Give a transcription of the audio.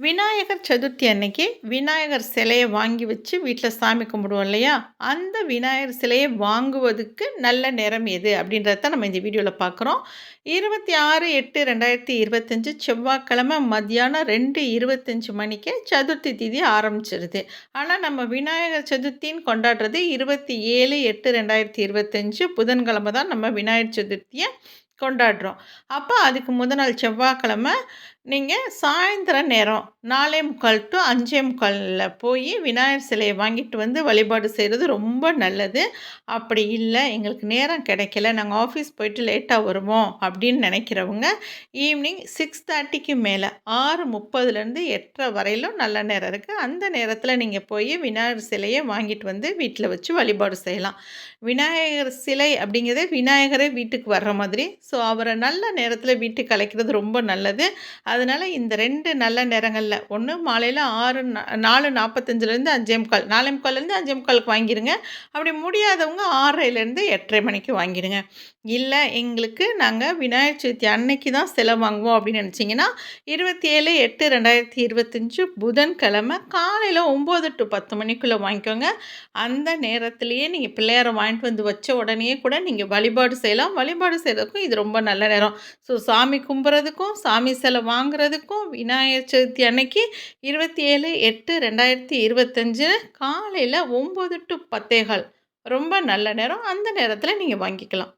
விநாயகர் சதுர்த்தி அன்னைக்கு விநாயகர் சிலையை வாங்கி வச்சு வீட்டில் சாமி கும்பிடுவோம் இல்லையா? அந்த விநாயகர் சிலையை வாங்குவதுக்கு நல்ல நேரம் எது? அப்படின்றத நம்ம இந்த வீடியோவில் பார்க்குறோம். இருபத்தி ஆறு எட்டு ரெண்டாயிரத்தி இருபத்தஞ்சி செவ்வாய்க்கிழமை மத்தியானம் ரெண்டு இருபத்தஞ்சி மணிக்கே சதுர்த்தி திதி ஆரம்பிச்சிருது. ஆனால் நம்ம விநாயகர் சதுர்த்தின்னு கொண்டாடுறது இருபத்தி ஏழு எட்டு ரெண்டாயிரத்தி இருபத்தஞ்சு புதன்கிழமை தான் நம்ம விநாயகர் சதுர்த்தியை கொண்டாடுறோம். அப்போ அதுக்கு முதல் நாள் செவ்வாய்க்கிழமை நீங்கள் சாயந்தர நேரம் நாலே முக்கால் டு அஞ்சே முக்காலில் போய் விநாயகர் சிலையை வாங்கிட்டு வந்து வழிபாடு செய்கிறது ரொம்ப நல்லது. அப்படி இல்லை எங்களுக்கு நேரம் கிடைக்கல நாங்கள் ஆஃபீஸ் போயிட்டு லேட்டாக வருவோம் அப்படின்னு நினைக்கிறவங்க ஈவினிங் சிக்ஸ் தேர்ட்டிக்கு மேலே ஆறு முப்பதுலேருந்து எட்டரை வரையிலும் நல்ல நேரம் இருக்குது அந்த நேரத்தில் நீங்கள் போய் விநாயகர் சிலையை வாங்கிட்டு வந்து வீட்டில் வச்சு வழிபாடு செய்யலாம். விநாயகர் சிலை அப்படிங்கிறதே விநாயகரே வீட்டுக்கு வர்ற மாதிரி. ஸோ அவரை நல்ல நேரத்தில் வீட்டுக்கு அழைக்கிறது ரொம்ப நல்லது. அதனால் இந்த ரெண்டு நல்ல நேரங்களில் ஒன்று மாலையில் ஆறு நாலு நாற்பத்தஞ்சிலேருந்து அஞ்சே முக்கால் நாலே முக்கால்லேருந்து அஞ்சே முக்காலுக்கு வாங்கிடுங்க அப்படி முடியாதவங்க ஆறரைலேருந்து எட்டரை மணிக்கு வாங்கிடுங்க இல்லை எங்களுக்கு நாங்கள் விநாயகர் சதுர்த்தி அன்னைக்கு தான் செலவு வாங்குவோம் அப்படின்னு நினச்சிங்கன்னா இருபத்தி ஏழு எட்டு ரெண்டாயிரத்தி இருபத்தஞ்சு புதன்கிழமை காலையில் ஒம்பது டு பத்து மணிக்குள்ளே வாங்கிக்கோங்க. அந்த நேரத்துலேயே நீங்கள் பிள்ளையாரை வாங்கிட்டு வந்து வச்ச உடனே கூட நீங்கள் வழிபாடு செய்யலாம். வழிபாடு செய்கிறதுக்கும் இது ரொம்ப நல்ல நேரம். ஸோ சாமி கும்புறதுக்கும் சாமி சிலை வாங்குறதுக்கும் விநாயகர் சதுர்த்தி அன்னைக்கு இருபத்தி ஏழு எட்டு ரெண்டாயிரத்தி இருபத்தஞ்சு காலையில் ஒம்பது டு பத்தேகால். ரொம்ப நல்ல நேரம். அந்த நேரத்தில் நீங்கள் வாங்கிக்கலாம்.